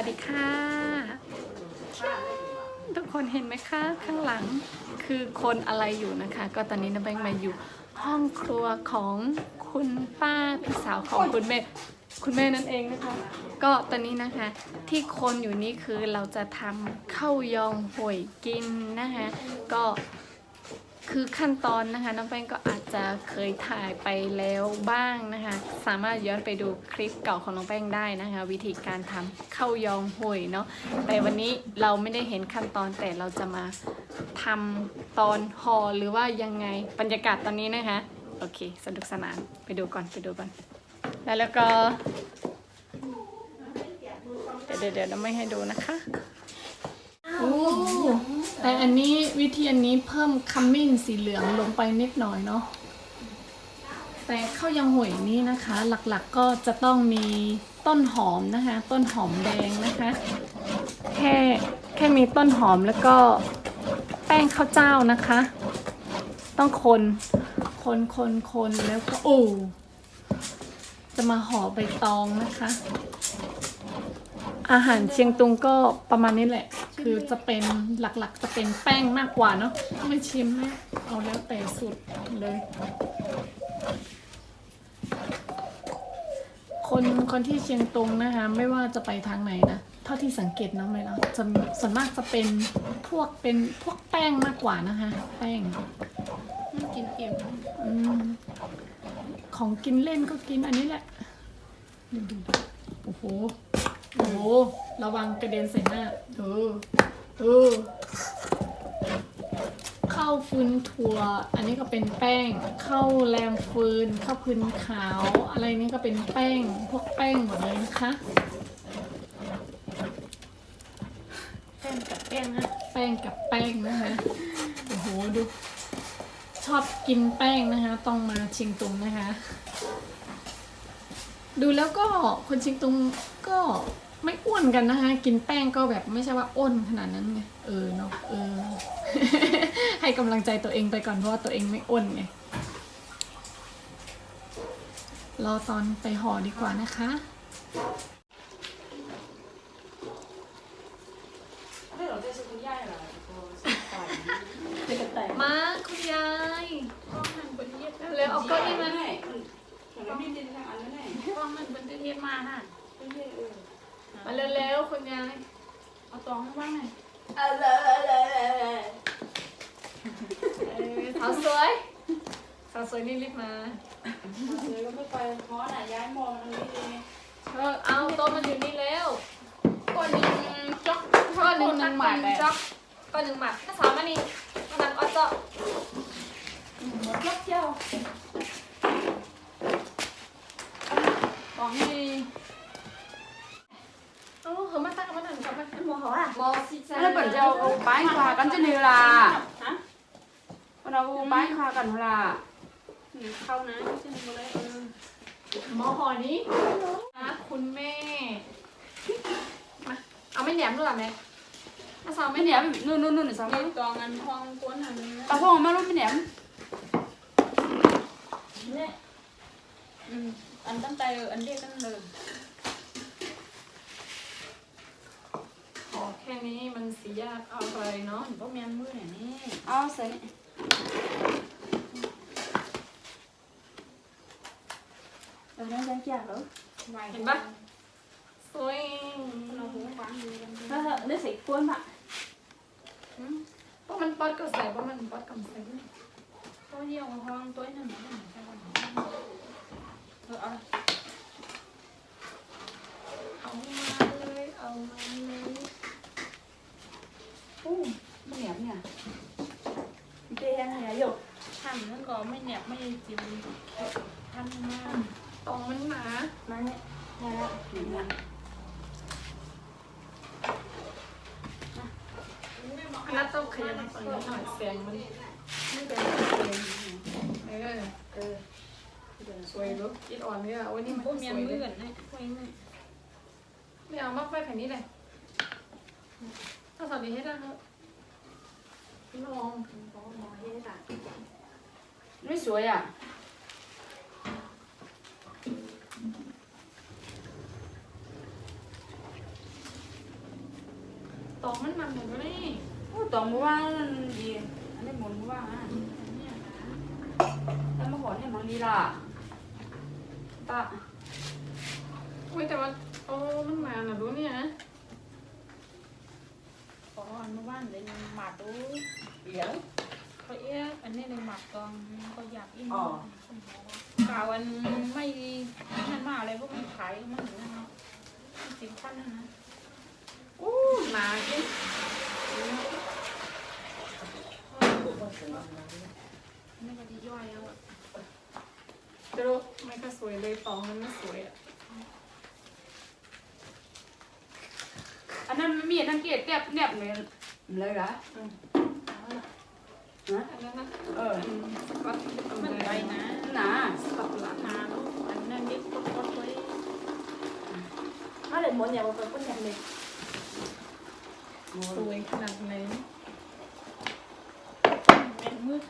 วัสดีค่ะ ทุกคนเห็นไหมคะ ข้างหลังคือคนอะไรอยู่นะคะ ก็ตอนนี้น้ำแบงมาอยู่ห้องครัวของคุณป้าพี่สาวของคุณแม่คุณแม่นั่นเองนะคะ ก็ตอนนี้นะคะ ที่คนอยู่นี่คือเราจะทำข้าวยองห่วยกินนะคะ ก็ คือขั้นตอนนะคะ น้องแป้งก็อาจจะเคยถ่ายไปแล้วบ้างนะคะ สามารถย้อนไปดูคลิปเก่าของน้องแป้งได้นะคะ วิธีการทำข้าวยองห่วยเนาะแต่วันนี้เราไม่ได้เห็นขั้นตอนแต่เราจะมาทำตอนห่อหรือว่ายังไงบรรยากาศตอนนี้นะคะ โอเค สนุกสนานไปดูก่อนไปดูก่อน แล้วแล้วก็ เดี๋ยวเดี๋ยวเดี๋ยวเราไม่ให้ดูนะคะ โอ้แต่อันนี้วิธีอันนี้เพิ่มขมิ้นสีเหลืองลงไปนิดหน่อยเนาะแต่ข้าวยังห่วยนี้นะคะ หลักๆก็จะต้องมีต้นหอมนะคะ ต้นหอมแดงนะคะ แค่แค่มีต้นหอมแล้วก็แป้งข้าวเจ้านะคะ ต้องคนคนคนคนแล้วก็โอ้จะมาห่อใบตองนะคะ อาหารเชียงตุงก็ประมาณนี้แหละ คือจะเป็นหลักๆจะเป็นแป้งมากกว่าเนาะไม่ชิมนะเอาแล้วแต่สุดเลย คนคนที่เชียงตุงนะคะ ไม่ว่าจะไปทางไหนนะเท่าที่สังเกตเนาะไหมเนาะจะส่วนมากจะเป็นพวกเป็นพวกแป้งมากกว่านะคะ แป้งกินเอี่ยมอืมของกินเล่นก็กินอันนี้แหละดูดูดูโอ้โห โอ้โหระวังกระเด็นใส่หน้าเออเออข้าวฟืนถั่ว อันนี้ก็เป็นแป้งข้าวแรมฟืนข้าวพืนขาว อะไรนี่ก็เป็นแป้งพวกแป้งหมดเลยนะคะแป้งกับแป้งนะแป้งกับแป้งนะคะโอ้โหดูชอบกินแป้งนะคะ ต้องมาชิงตุงนะคะ ดูแล้วก็คนชิงตุงก็ ไม่อ้วนกันนะคะ กินแป้งก็แบบไม่ใช่ว่าอ้วนขนาดนั้นไงเออเนาะเออ ให้กำลังใจตัวเองไปก่อนเพราะว่าตัวเองไม่อ้วนไงรอตอนไปห่อดีกว่านะคะไม่หรอกจะซื้อคุณย่ายเหรอตัวต่อยเป็นกระต่ายมาคุณยายห้องมันบนเทียบเร็วๆเอาเก้าอี้มามันไม่ดินทางอันนั้นแน่ห้องมันบนเทียบมาฮะ มาเร็วๆคุณยายเอาตองให้ว่างหน่อยเออสาวสวยสาวสวยนี่รีบมา เลยก็ไม่ไปเพราะน่ะย้ายมองตรงนี้เลยเออเอาโต๊ะมันอยู่นี่แล้วก้อนหนึ่งจ๊อกก้อนหนึ่งหตันึ่กงหหมามาดแหละจ๊อกก้อนหนึ่งหมัดถ้าสาวมานี่มานังออเจาะจ๊อกเจ้าของนี่ เอ้าเขามาตั้งมาหนึ่งกับมาหมอเหรออะบอสิจ้า Nó bẩn dầu bái khoa cắn chân đều là ฮะ Con đâu bái khoa cắn là เข้านะจะมีอะไรเออหมอห่อนี้นะคุณแม่มาเอาไม่แหนมด้วยเหรอแม่ถ้าสาวไม่ Mấy แหนม ném, nôn nôn nôn để sao มีตองอันทองก้นหัน Bà không mà lúc mấy ném เนี่ยอืมอันตั้งใจอันเรียกกันเลย ขอแค่นี้มันสียากเอาไปเนาะพวกแมนมือเนี่ยนี่ Áo sấy เออน่าจะแก่เหรอเห็นปะสวยเราหูฟังดูกัน Nó nó sẽ cuốn bạn อืมเพราะมันป๊อดก็ใส่เพราะมันป๊อดกับใส่ด้วยตัวเดียวทองตัวนั้นนะใช่ป่ะเออเอาเอามาเลยเอามาเลย Ô, mấy ném nhỉ เตียงเนี่ยหยกทำนั่นก็ไม่เหน็บไม่จิ้มทำมากตองมันหนามาเนี่ยเนี่ยละ Nhìn nè อันนั้นต้องขยับฝั่งนี้หน่อยเสียงมันไม่เป็นเออเออสวยลูกอิดอ่อนเลยอะวันนี้มันพวกสเมียนวยมืเลอยนะพวกนี้ไม่เอามากไปแผ่นนี้เลย ถ้าฝั่งนให้ได้ครับลองมองลองให้ได้ไม่สวยอะตองมันมันเหมือนกันนี่โอ้ตองบอว่านดี อันนี้หมุนบอว่าอะเนี่ยแล้วมาขอให้มันดีล่ะตาอุ้ยแต่ว่าโอ้มันมาหนะดูเนี่ย หมัดกองก็อยากอินอ๋อกล่าวอันไม่นั่นมากเลยพวกมันขายมันถึงนั่นเนาะสิบพันนะนะอู้หนาจริงไม่ก็ดีย่อยแล้วอะ จะรู้ไม่ก็สวยเลยตองมันไม่สวยอะ อันนั้นมันมีอันนั้นเกลียดแนบแนบเลยเลยเหรออันนั้นนะเอออืมสก็อตเอามันเลยไปนะหนาสก็อตหลังนาลูกอันนั้นเด็กก็ก็ไว้ nó lại muốn nhà một con nhà mình สวยขนาดไหนแม่มืด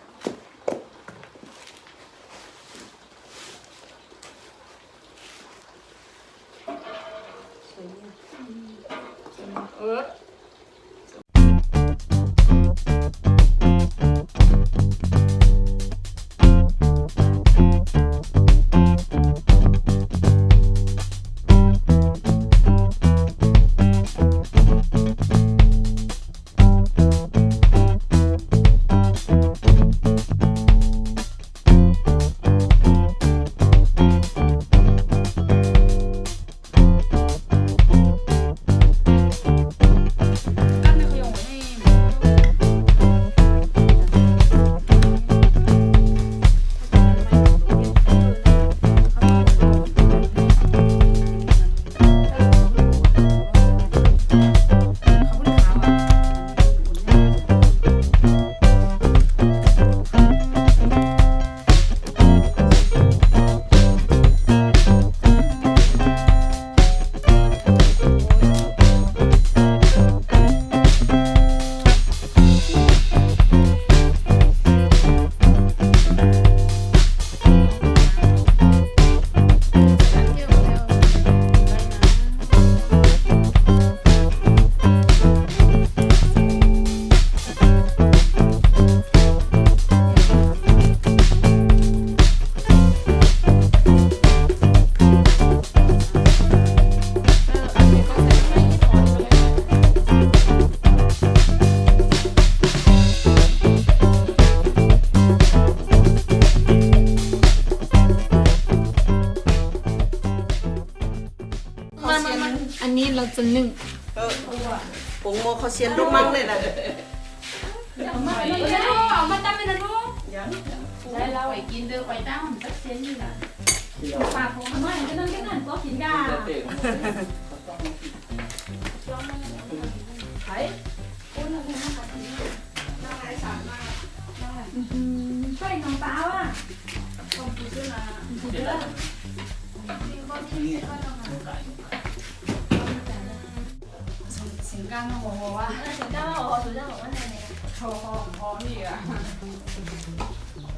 สียงกลางเขาบอกว่าสุดยอดอ๋อสุดยอดบอกว่าไหนไหนพอพอพอนี่อะ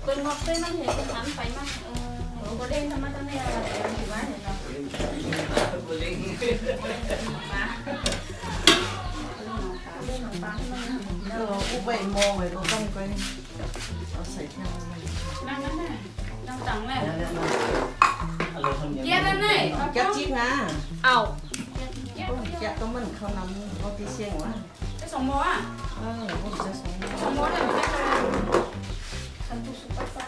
คนบอกเต้นมันเห็นคนหันไปมั่งเออโอ้โหเล่นทำมาตั้งแต่อะไรถือว่าเห็นเนาะเล่นหนังปลาให้มันเอออุบไปโมงเลยก็ต้องไปเอาใส่แค่ไหนนั่งนั่นน่นั่งตังแน่ ล้วเนี่ยนะเจี๊ยบนั่นแน่แก๊ปจิ๊กนะเอาแก๊ปก็มันเขานำเขาตีเสียงวะไปส่งบ่อะเออผมจะส่งส่งบ่ได้ไม่ได้ทำทุกสุภาพ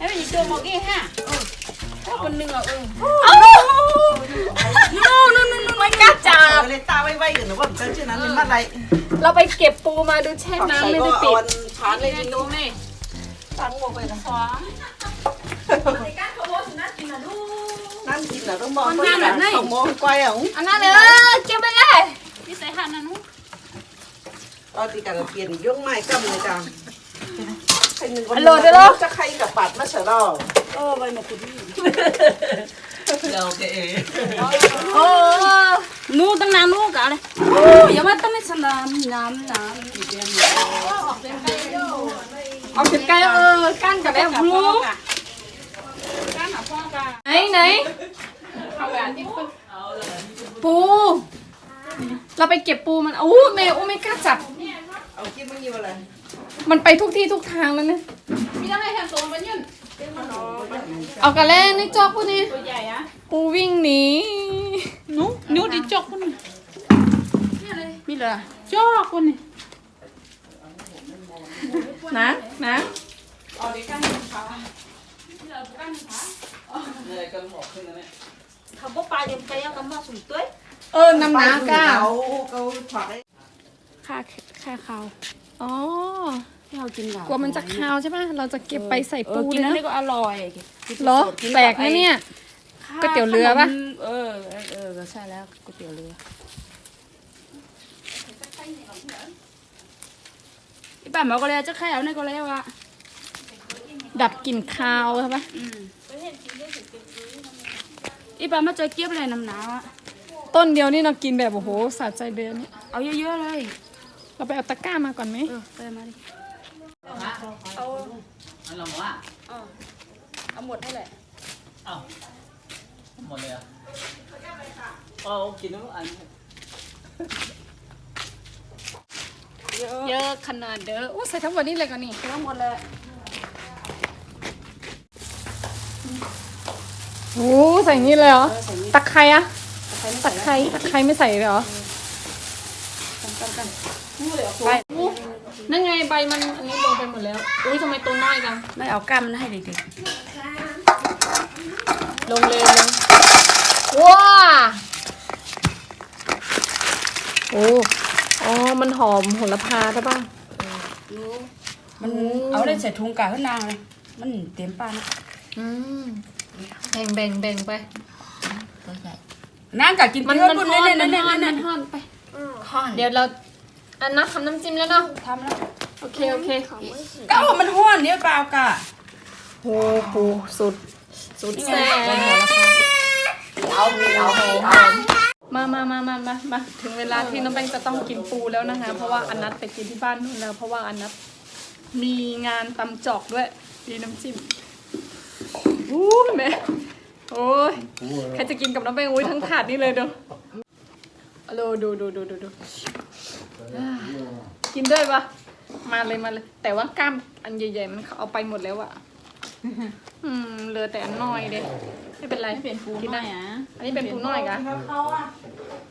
เอ้ยเจอหมอกี้ฮะถ้คนหนึ่งอะเออนู่นนู่นนู่นไม่กล้าจับเลยตาไว้ๆกันนะว่าเจ้าชื่อนั้นเป็นมาอะไรเราไปเก็บปูมาดูแช่น้ำไม่ได้ปิด ชานเลยกิกินนดูดูแม่ตั้งโมไปนะสองในการขโมยสุนัขกินนะดูนั่งกินนะต้องมองเขามองไกวอะอันนั้นเลยเก็บไปเลยพี่ใส่หันนั่นนู้ตอนที่การเปลี่ยนยกไม้กำเลยจังใครหนึ่งคนจะใครกับปัดมาเสร็จแล้วเออไปมาคุยเราแกเองโอ้นู้ตั้งนานนู้กะเลยโอ้อย่ามาตั้งในสนามน้ำน้ำ อีกแล้วเอาถึงไกลเออกั้นกับแบบรู้กั้นหาพ่อกะไหนไหนปู เราไปเก็บปูมันอู้เมย์อู้ไม่กล้าจับ เอากินมึงอยู่อะไรมันไปทุกที่ทุกทางแล้วเนี่ยมีอะไรแทนตัวมันยืนเอากระแล่ในจอกปูนี่ตัวใหญ่อะปูวิ่งหนีนุ๊นิ้วดิจอกคนนี่มีเลยจอกคน นี่นะนะเขาบอกปลาเลี้ยงไก่ยังกำมาสุ่มตัวเออนำน้ากล้าเขาเขาถอดได้ค่าค่าข้าวอ๋อที่เรากินกับกลัวมันจะคาวใช่ป่ะ เราจะเก็บไปใส่เอปูอกินเลยอันนะนี้ก็อร่อยกินเหรอสดกินแปลกนะเนี่ยก๋วยเตี๋ยวเรือปะขนมเออเออ เออ ใช่แล้วก๋วยเตี๋ยวเรือ อีป่าหมอก็เลยจะแค่เอาในก็แล้วอะดับกลิ่นคาวใช่ป่ะอืมอีป่ามาเจอเกี๊ยบอะไรน้ำหนาวอะต้นเดียวนี่เรากินแบบโอ้โหสะใจเดือนเนี่ยเอาเยอะๆเลย เราไปเอาตะกร้ามาก่อนไหมเออไปมาดิอันหลงว่าเอาหมดให้แหละเอ้าหมดเลยอะเอากินน้ำอัน เยอะเยอะขนาดเด้อโอ้ใส่ทั้งหมดนี่เลยก่อนนี่ทั้งหมดเลยโอ้ใส่นี่เลยเหรอเออใส่นี่ตะไคร้อะตะไคร้ไม่ตะใส่ไคร้ตะไคร้ไม่ใส่เลยเหรอกันกันกันใบนั่นไงใบมันอันนี้ลงไปหมดแล้วอุ้ยทำไมตัวน้อยจังไม่เอากล้ามมันให้เด็กลงเลยลงว้าโอ้อ๋อ มันหอมโหระพาใช่ป่ะๆมันเอาได้ใส่ถุงกาขึ้นนางเลย มันเตรียมปลานะอืมแบ่งแบ่งแบ่งไปตัวใหญ่นางกะกินมันเพื่อนมันบุญฮ้อนเน่มันเน่ฮ้อนเน่มันฮ้อนไปข้อนเดี๋ยวเราอันนะทำน้ำจิ้มแล้วเนาะทำแล้วโอเคโอเคก็เอามันห้อนเดี๋ยวเปล่ากะโอ้โหสุดสุดนี่ไงแซ่ใบหัวละพาเอาเอาเอา มามามามามามาถึงเวลาที่น้องแบงจะต้องกินปูแล้วนะคะ เพราะว่าอันนัดไปกินที่บ้านนู่นแล้ว เพราะว่าอันนัดมีงานตำจอกด้วยมีน้ำจิ้มอู้แม่โอ้ยใครจะกินกับน้องแบงอุ้ยทั้งถาดนี่เลยเด้ออาโลดูดูดูดูดูกินด้วยปะมาเลยมาเลย แต่ว่ากล้ามอันใหญ่ๆมันเอาไปหมดแล้วอะอืมเหลือแต่อันน้อยเด้ ไม่เป็นไรเป็นปูกินน้ได้อยอะอันนี้เป็นปูน้อยกะเขาอะ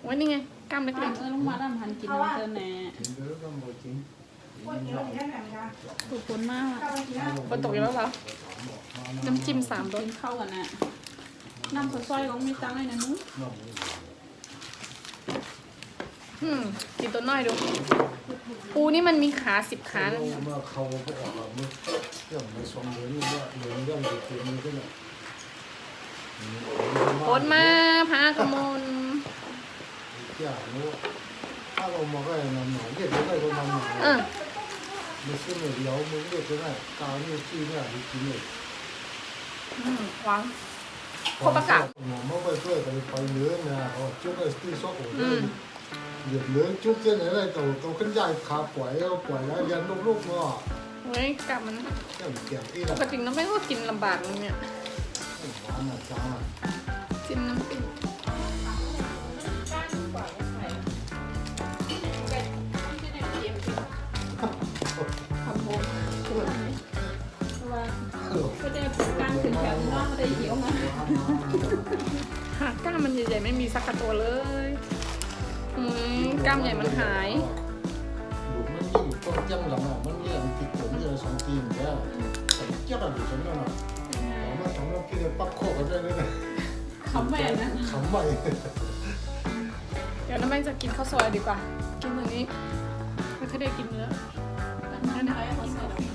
โอ้ยนี่ไงกล้ามเล็กเออลงมาดำพันกินน้ำเติมแน่ถูกคนมากอะๆบนตกอีกแล้วเหรอน้ำจิ้มสามรสกินเข้ากันอะน้ำซอยๆของมีตังค์เลยนะนุ๊กอืมกินตัวน้อยดู ปูนี่มันมีขาสิบขานะเมื่อเขาไปออกแบบนี้เรื่องในสองเดือนนี่ว่าเรื่องเรื่องเด็กๆนี่ก็เนี่ย โคตรมาพากระมลอย่านู้ถ้าเรามองก็นำหน่อยเด็กก็ได้ก็นำหน่อยเออไม่ใช่เหมือนเดียวมึงเด็กก็ได้ตาเนี่ยที่เนี่ยที่กินเนี่ยอืมหวังหมอไม่ไปช่วยกันไปเนื้อนะเขาจุกไอ้ที่ซอกหัวเหยียบเนื้อจุกเส้นอะไรตัวตัวขึ้นใหญ่ขาปล่อยเอาปล่อยแล้วยันลูกๆเนาะเฮ้ยกลับมันแก่เกี่ยงอีปละกติน้องแม่ก็กินลำบากเลยเนี่ย ร้อนนะจ้าจิ้มน้ำปิ้งทำบปวดไหมเพาะว่าก็ได้ตั้ถึงแถวนอกได้เหี่ยวมาหากกล้ามมันใหญ่ๆไม่มีสักะตัวเลยอืมกล้ามใหญ่มันหายดูมันมีอยู่ต้นย่ำหลังอะมันมีอันติดผมเยอะสองปีอยู่แล้วแต่เจ้าแบบอยู่ฉันเนี่ย วน้ำแม่งจะกินข้าวซอยดีกว่า กินมื้อนี้ไม่เคอยได้กินเนื้อนั่นนะกินข้าวฟรี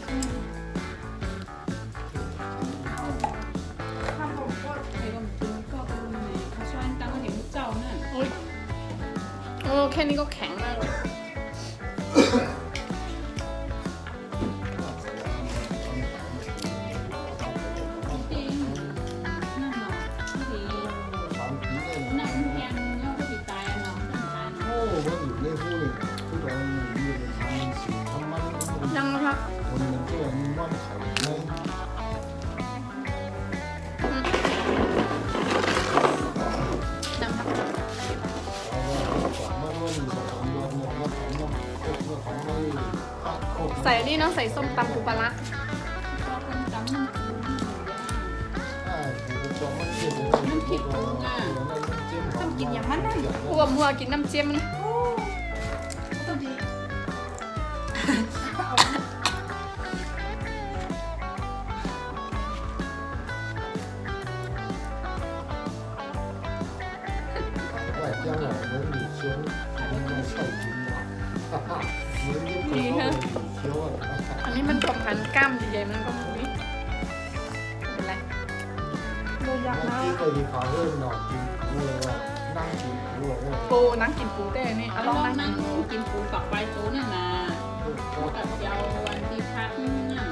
ไอ้ก็กินก็เป็นไงเขาช่วยตังค์ก็เห็นเจ้านั่นโอ้ยโอ้แค่นี้ก็แข็งมากเลย วมัวกินน้ำเจียมมัน ว่า将来的女生应该少กินหวานเหมือนที่คนเขาเคี้ยวอ่ะ อันนี้มันประพันกล้ามใหญ่ๆมันก็มุ้ยไม่เป็นไร นั่งกินไปดีขาเรื่องนอนกินกูเลยว่า นั่งกินกูเลยว่าปูนั่งกินปูได้นี่เอาลองเรานั่งนั่งกินปูปักใบโต๊ะน่ะนะกับเจ้าวันที่พักเนี่ย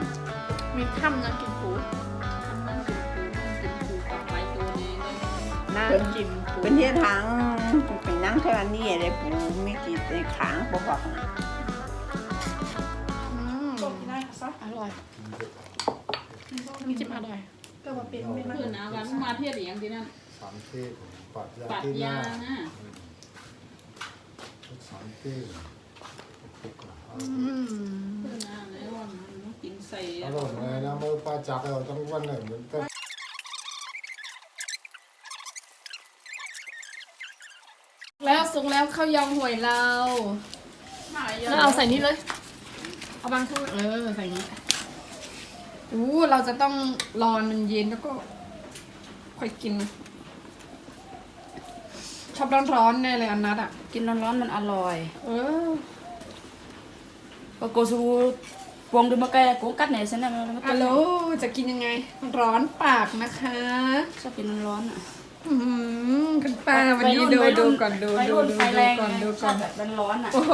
มีถ้ำนั่งกินปูนั่งกินปูนั่งกินปูปักใบโต๊ะนี่นั่งกินปูเป็นที่ทางไปนั่งแค่วันนี้เลยปูไม่กี่ในขางบอกบอกนะอืมกินได้ค่ะซะอร่อยน้ำจิ้มอร่อยก็ว่าเป็นเป็นคือนะวันมาเที่ยวอย่างที่นั่นสามเทศปัดยาปัดที่หน้ายานะสามเทศอืมคือนะแล้ววันมันกินใส่อร่อยเลยนะเมื่อป้าจักเราต้องวันไหนเหมือนกันแล้วสุกแล้วข้าวยองหวยเราแล้วเอาใส่นี่เลย เอาบางช่วงเออใส่นี้อู้เราจะต้องรอมันเย็นแล้วก็ค่อยกิน ชอบร้อนๆแน่เลยอันนัดอะ กินร้อนๆมันอร่อยเออ ก็โกซูวงดูมาแกกูกัดไหนฉันน่ะมันฮัลโหลจะกินยังไง ร้อนปากนะคะชอบกินร้อนๆอะอืมคุณป้าวันนี้ดูดูก่อนดูวัยดูรุ่นดูไฟดูแรงก่อนดูชก่ออบนแบบร้อนๆอะโอ้โห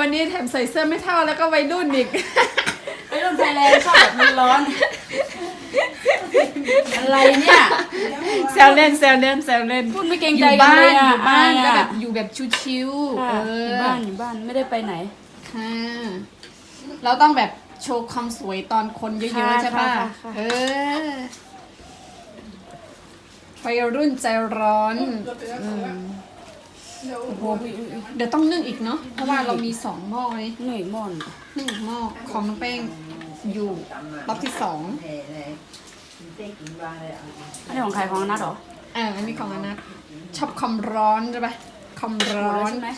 วันนี้แถมใส่เสื้อไม่เท่าแล้วก็วัยรุ่นอีกวัยรุ่นไฟแรงชอบแบบมันร้อน อะไรเนี่ยแซวเล่นแซวเล่นแซวเล่น พูดไม่เกรงอใจยู่กันบ้านเลยออะยู่บ้านอก็ยแบอะบอยู่แบบชิวๆค่ะเออยู่อบ้านอยู่บ้านไม่ได้ไปไหน ค่ะเราต้องแบบโชว์ความสวยตอนคนเยอะค่ะๆใช่ป่ะค่ะค่ะ เออวัยรุ่นใจร้อนอืมโอ้โหเดี๋ยวต้องนึ่งอีกเนาะเพราะว่าเรามีสองหม้อนี่เหนื่อยม่อนนึ่งอีกหม้อของน้องแป้งอยู่รอบที่สอง อันนี้ของใครของนัดเหรออ่าอันนี้ของอนัทชอบความร้อนใช่ปะความหมดร้อแล้วนใช่ไหม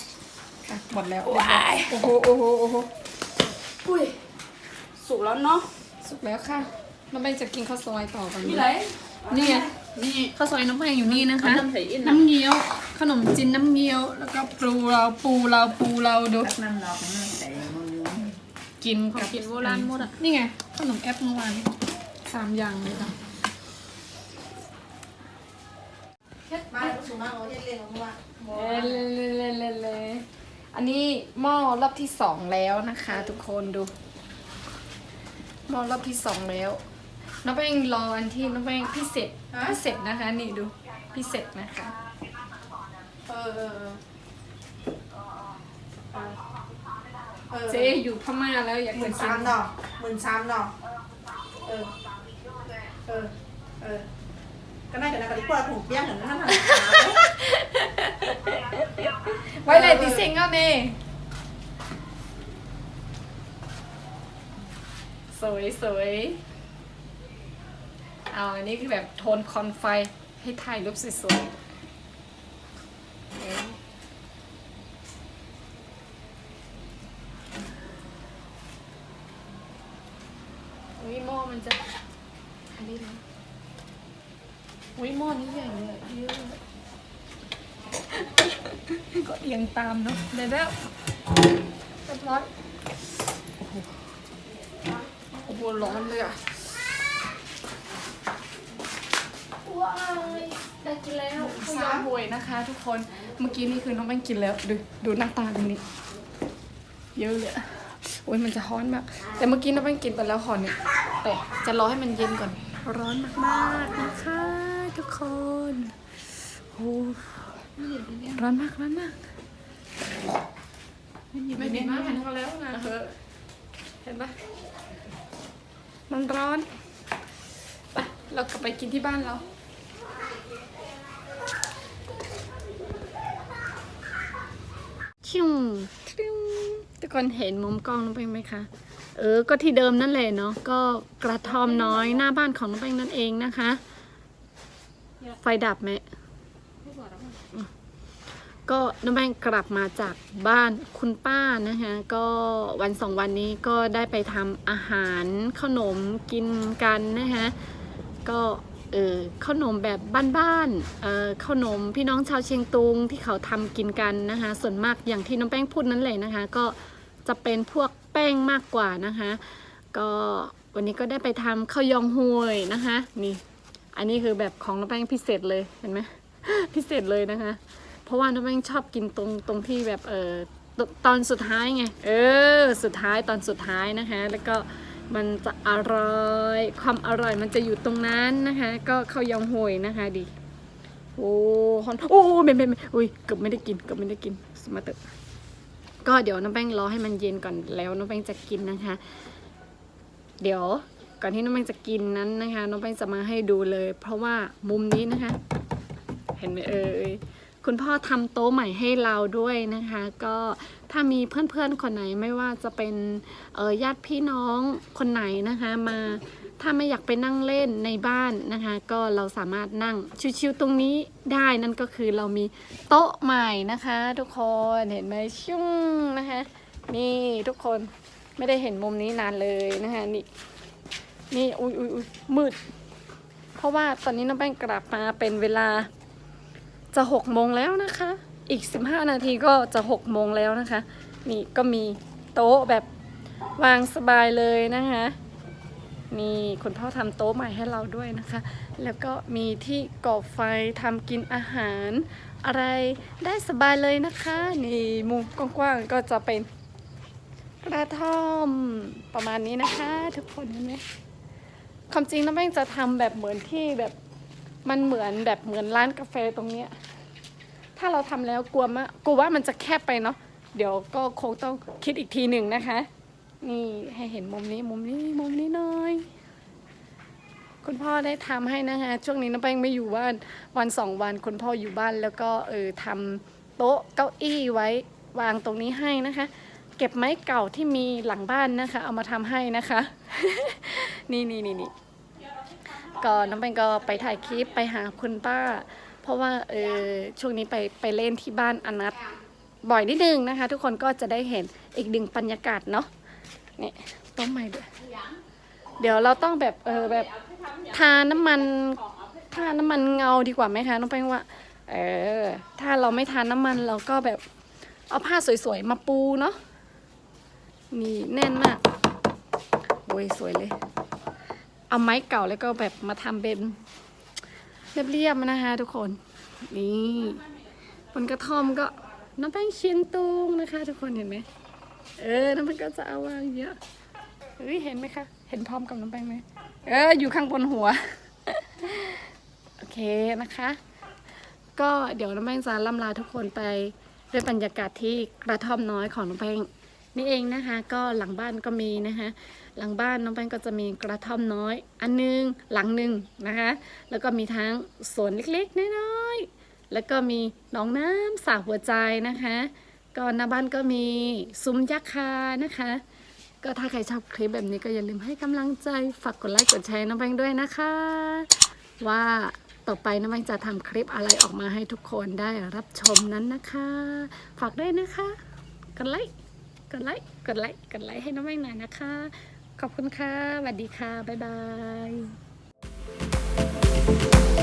ค่ะหมดแล้วว้ายโอ้โหโอ้โหโอ้โหอุ้ยสุกแล้วเนาะสุกแล้วค่ะน้องแป้งจะกินข้าวซอยต่อกันมีอะไรนี่ไงนี่ข้าวซอยน้องแป้งอยู่นี่นะคะทำใส่อินนะน้ำเงี้ยว ขนมจีนน้ำเงี้ยว แล้วก็ปูเราปูเราปูเราดูน้ำเราของน้ำใส่มือกินกับกินโบราณหมดอะนี่ไงขนมแอปเมื่อวาน สามอย่างเลยค่ะมาสุมาเอาเฮ็ดเล่นของว่าเล่เล่เล่เล่อันนี้หม้อรอบที่สองแล้วนะคะ ทุกคนดูหม้อรอบที่สองแล้ว น้องแป้งรออันที่น้องแป้งพิเศษพิเศษนะคะ นี่ดูพิเศษนะคะเออเออเออเจ๊อยู่พม่าแล้วอยากหมื่จะนกิสามนเนาะหมื่นสามเนาะเออ เออ เออ ก็น่าจะน่าจะดีกว่าถูกเปี้ยงเหมือนนั่นน่ะไว้เลยติเซ็งเอาเน่สวยสวยเอาอันนี้คือแบบโทนคอนไฟให้ถ่ายรูปสวยๆอุ้ยหม้อมันจะ อันนี้นะอุ้ยหม้อนี้ใหญ่เลยอะเยอะเลยก็เอียงตามเนาะเดี๋ยวแล้วเรียบร้อยโอ้โหโอ้โหร้อนเลยอะว้ายได้กินแล้วข้าวยำบวยนะคะ ทุกคน เมื่อกี้นี่คือน้องแป้งกินแล้ว ดูดูหน้าตาตรงนี้ เยอะเลยอะโอ้ยมันจะร้อนมาก แต่เมื่อกี้น้องแป้งกินไปแล้วห่อหนึ่งแต่จะรอให้มันเย็นก่อน ร้อนมากๆนะคะทุกคนโอ้ร้อนมากร้อนมากไม่ดีมากเห็นเขาแล้วนะเออเห็นปะมันร้อนไปเรากลับไปกินที่บ้านเราชิวทริ้วทุกคนเห็นมุมกล้องน้องเป็นไหมคะ เออ ก็ที่เดิมนั่นแหละเนาะ ก็กระทอมน้อยหน้าบ้านของน้องแป้งนั่นเองนะคะ ไฟดับไหม ก็น้องแป้งกลับมาจากบ้านคุณป้านะคะ ก็วันสองวันนี้ก็ได้ไปทำอาหารขนมกินกันนะคะก็เออขนมแบบบ้านๆเออขนมพี่น้องชาวเชียงตุงที่เขาทำกินกันนะคะ ส่วนมากอย่างที่น้องแป้งพูดนั่นเลยนะคะ ก็จะเป็นพวก แป้งมากกว่านะคะ ก็วันนี้ก็ได้ไปทำข้าวยองหวยนะคะนี่อันนี้คือแบบของน้องแป้งพิเศษเลยเห็นไหมพิเศษเลยนะคะ เพราะว่าน้องแป้งชอบกินตรงตรงที่แบบเออตอนสุดท้ายไงเออสุดท้ายตอนสุดท้ายนะคะ แล้วก็มันจะอร่อย ความอร่อยมันจะอยู่ตรงนั้นนะคะ ก็ข้าวยองหวยนะคะดี โอ้ฮอนโอ้เมนเมนเมนอุ้ยเกือบไม่ได้กินเกือบไม่ได้กินสมาร์ ก็เดี๋ยวน้องแป้งรอให้มันเย็นก่อนแล้วน้องแป้งจะกินนะคะ เดี๋ยวก่อนที่น้องแป้งจะกินนั้นนะคะ น้องแป้งจะมาให้ดูเลย เพราะว่ามุมนี้นะคะ เห็นไหมเอ่ยคุณพ่อทำโต๊ะใหม่ให้เราด้วยนะคะ ก็ถ้ามีเพื่อนๆคนไหนไม่ว่าจะเป็นเออญาติพี่น้องคนไหนนะคะ มา ถ้าไม่อยากไปนั่งเล่นในบ้านนะคะ ก็เราสามารถนั่งชิวๆตรงนี้ได้นั่นก็คือเรามีโต๊ะใหม่นะคะ ทุกคนเห็นไหมชุ่งนะคะ นี่ทุกคนไม่ได้เห็นมุมนี้นานเลยนะคะนี่นี่อุ้ยอุ้ยอุ้ยมืด เพราะว่าตอนนี้น้องแป้งกลับมาเป็นเวลาจะหกโมงแล้วนะคะ อีก15นาทีก็จะหกโมงแล้วนะคะ นี่ก็มีโต๊ะแบบวางสบายเลยนะคะ นี่คุณพ่อทำโต๊ะใหม่ให้เราด้วยนะคะ แล้วก็มีที่ก่อไฟทำกินอาหาร อะไรได้สบายเลยนะคะ นี่มุมกว้างๆก็จะเป็นกระท่อมประมาณนี้นะคะ ทุกคนเห็นไหมความจริงน้ำแป้งจะทำแบบเหมือนที่แบบมันเหมือนแบบเหมือนร้านกาแฟตรงเนี้ยถ้าเราทำแล้วกลัวมะกลัวว่ามันจะแคบไปเนาะเดี๋ยวก็คงต้องคิดอีกทีหนึ่งนะคะ นี่ให้เห็นมุมนี้มุมนี้มุมนี้หน่อย คุณพ่อได้ทำให้นะคะช่วงนี้น้ำแป้งไม่อยู่บ้านวันสองวันคุณพ่ออยู่บ้านแล้วก็เออทำโต๊ะเก้าอี้ไว้วางตรงนี้ให้นะคะ เก็บไม้เก่าที่มีหลังบ้านนะคะ เอามาทำให้นะคะ นี่นี่นี่นี่ก็น้องเป็นก็ไปถ่ายคลิปไปหาคุณป้า เพราะว่าเออช่วงนี้ไปไปเล่นที่บ้านอนัทบ่อยนิดนึงนะคะ ทุกคนก็จะได้เห็นอีกดึงบรรยากาศเนาะ นี่ต้มใหม่ด้วยเดี๋ยวเราต้องแบบเออแบบทาน้ำมันทาน้ำมันเงาดีกว่าไหมคะน้องแป้งว่าเออถ้าเราไม่ทาน้ำมันเราก็แบบเอาผ้าสวยๆมาปูเนาะนี่แน่นมากโอ้ยสวยเลย เอาไม้เก่าแล้วก็แบบมาทำเป็นเรียบๆนะคะทุกคน นี่บนกระท่อมก็น้ำแป้งเชียงตุงนะคะ ทุกคนเห็นไหม เออน้ำแป้งก็จะเอาวางเยอะเฮ้ยเห็นไหมคะ เห็นพร้อมกับน้ำแป้งไหมเออ อยู่ข้างบนหัว โอเคนะคะ ก็เดี๋ยวน้ำแป้งจะล่ำลาทุกคนไปด้วยบรรยากาศที่กระท่อมน้อยของน้องแป้งนี่เองนะคะ ก็หลังบ้านก็มีนะคะ หลังบ้านน้องแป้งก็จะมีกระท่อมน้อย อันหนึงหลังหนึ่งนะคะ แล้วก็มีทั้งสวนเล็กๆน้อยๆแล้วก็มีหนองน้ำสระหัวใจนะคะ ก็หน้าบ้านก็มีซุ้มยักษ์คานะคะ ก็ถ้าใครชอบคลิปแบบนี้ก็อย่าลืมให้กำลังใจฝากกดไลค์กดแชร์น้องแป้งด้วยนะคะ ว่าต่อไปน้องแป้งจะทำคลิปอะไรออกมาให้ทุกคนได้รับชมนั้นนะคะ ฝากด้วยนะคะกดไลค์กดไลค์กดไลค์กดไลค์ให้น้องแมงหน่อยนะคะ ขอบคุณค่ะสวัสดีค่ะบ๊ายบาย